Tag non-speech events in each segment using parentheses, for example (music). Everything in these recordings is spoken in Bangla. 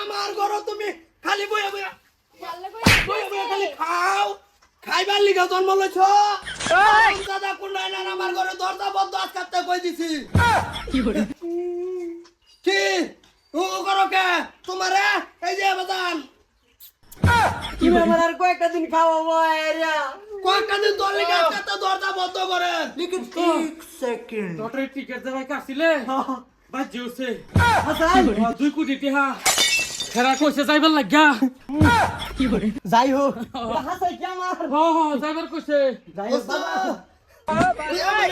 আমার ঘর তুমি খালি বইয়া বইয়া বইয়া বইয়া খালি খাও। খাইবার লিগা জন্ম লইছ। দাদা কুন্ডাই না আমার ঘরে দরজা বন্ধ আজকাতে কই দিছি? কি ও করো কে? তোমারে? এই যে বাদান তুমি আমার আর কয়েকটা দিন খাওয়াবো এরিয়া কয়েকটা দিন তোর লিগা আজকাতে দরজা বন্ধ করে। লিখিত সেকেন্ড টিকেট দেওয়াই কাটছিলে বাজি হাসান! দুই কোটি টিহা। খেরা কইছে যাইবার লাগিয়া। যাই হোক। হাসাই কি আমার? হ হ যাইবার কইছে। যাই হোক বাবা।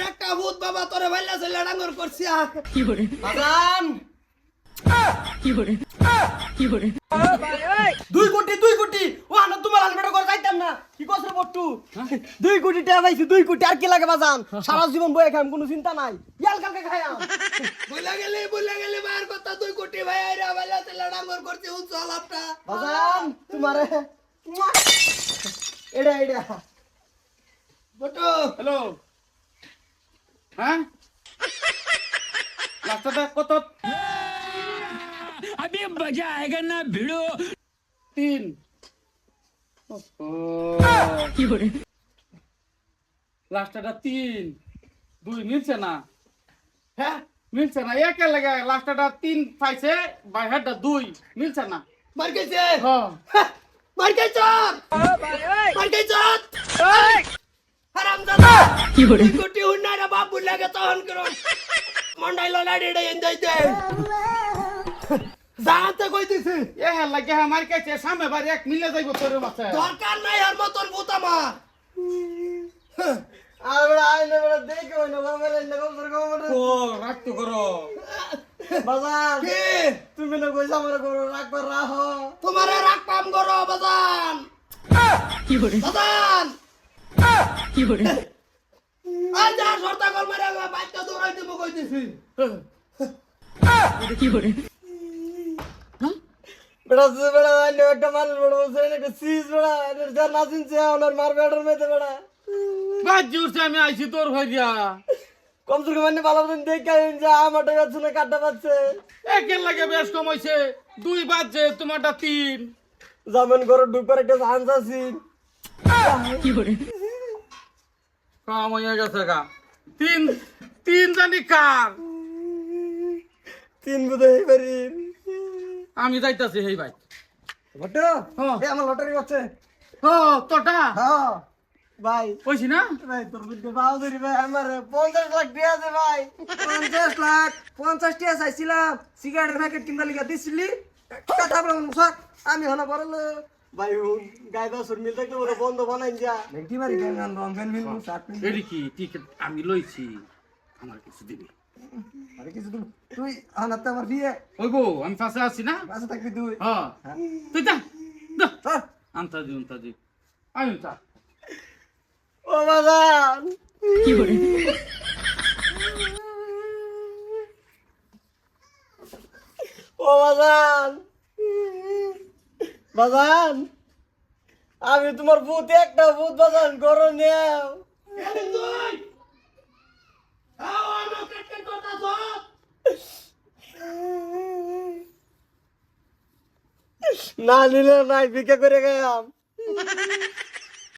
একটা ভূত বাবা তোরে ভাইলা ছে লড়াঙ্গর করছি আ। হাসান! দুই কোটি দুই কোটি! ও আনা তোমার আলবেটা করে যাইতাম না কি কস রে বট্টু দুই কোটি টাকা পাইছি দুই কোটি আর কি লাগে বাজান সারা জীবন বয়ে খাম কোনো চিন্তা নাই ইয়াল কালকে খাইয়াম বইলা গেলে বইলা গেলে মায়ের কথা তুই কোটি ভাই আইরা ভাইলা ছে লড়াঙ্গর করছি উচ্চ আলাপটা বাজান তোমারে এডা এডা বটো হ্যালো হ্যাঁ রাস্তাটা কত अभी मजा आएगा ना भिड़ो তিন লাস্টটা তিন দুই মিলছে না। হ্যাঁ? মিলছে না একে লাগে লাস্টটা তিন পাইছে বাইহারটা দুই মিলছে না। মার গেছে হ্যাঁ। মার গেছে মার গেছে হারাম দাদা তুই কোটি হুন্না রে বাপ বুলা গে তহন করো। মন্ডাই ললাড়ি রে এন্দাই দে জানতে কই এ হ্যাঁ লাগে আমার কাছে সামনে এক মিলে যাইব তোর মাছে দরকার নাই আর মতন ভূত (laughs) তুমি না কইছ আমার রাহ তোমারে রাখ পাম করো বাজান। বাজান। আজ যা সর্তা কল মারে বাইকটা দৌড়াই দিব কই দিছি বেড়া তুই বেড়া আইনে একটা মানুষ বড় একটা সিজ বেড়া ওনার মার বেড়ার মেতে বেড়া বাজি উঠছে আমি আইছি তোর ভাই দিয়া কম থেকে মানে ভালো মতন দেখে আইন যে আমার টাকা শুনে কাটতে পারছে একের লাগে বেশ কম হইছে দুই বাজছে তোমারটা তিন। যেমন করে ঢুকবার একটা চান্স আছে। কাম হয়ে গেছে গা। তিন তিন জানি কার? তিন বুধ হয়ে পারি আমি যাইতাছি হেই ভাই। ঘটো হ্যাঁ। এ আমার লটারি করছে ও তোটা হ্যাঁ। ভাই। কইছি না? ভাই তোর বুঝতে পাও ধরি ভাই আমার পঞ্চাশ লাখ দিয়ে আছে ভাই। পঞ্চাশ লাখ পঞ্চাশ টিয়া চাইছিলাম সিগারেটের প্যাকেট কিনবা লিখা দিছিলি। কথা বললাম সব আমি হলো বড় লোক। ভাই গাই বাসুর মিল থাকতে ওরা বন্ধ বানাই যা ভেঙ্কি মারি কেন রং পেন মিল পেন এডি কি? টিকিট আমি লইছি। আমার কিছু দিবি। আরে কিছু তুই তুই আনাতে আমার বিয়ে। ওই গো আমি পাশে আছি না? বাসা থাকবি তুই। হ্যাঁ। তুই যা। আনতা দি আনতা দি আমি চা ও বাজান ও বাজান বাজান আমি তোমার ভূত একটা ভূত বাজান করো নেও না নিলে নাই ভিক্ষা করে গেলাম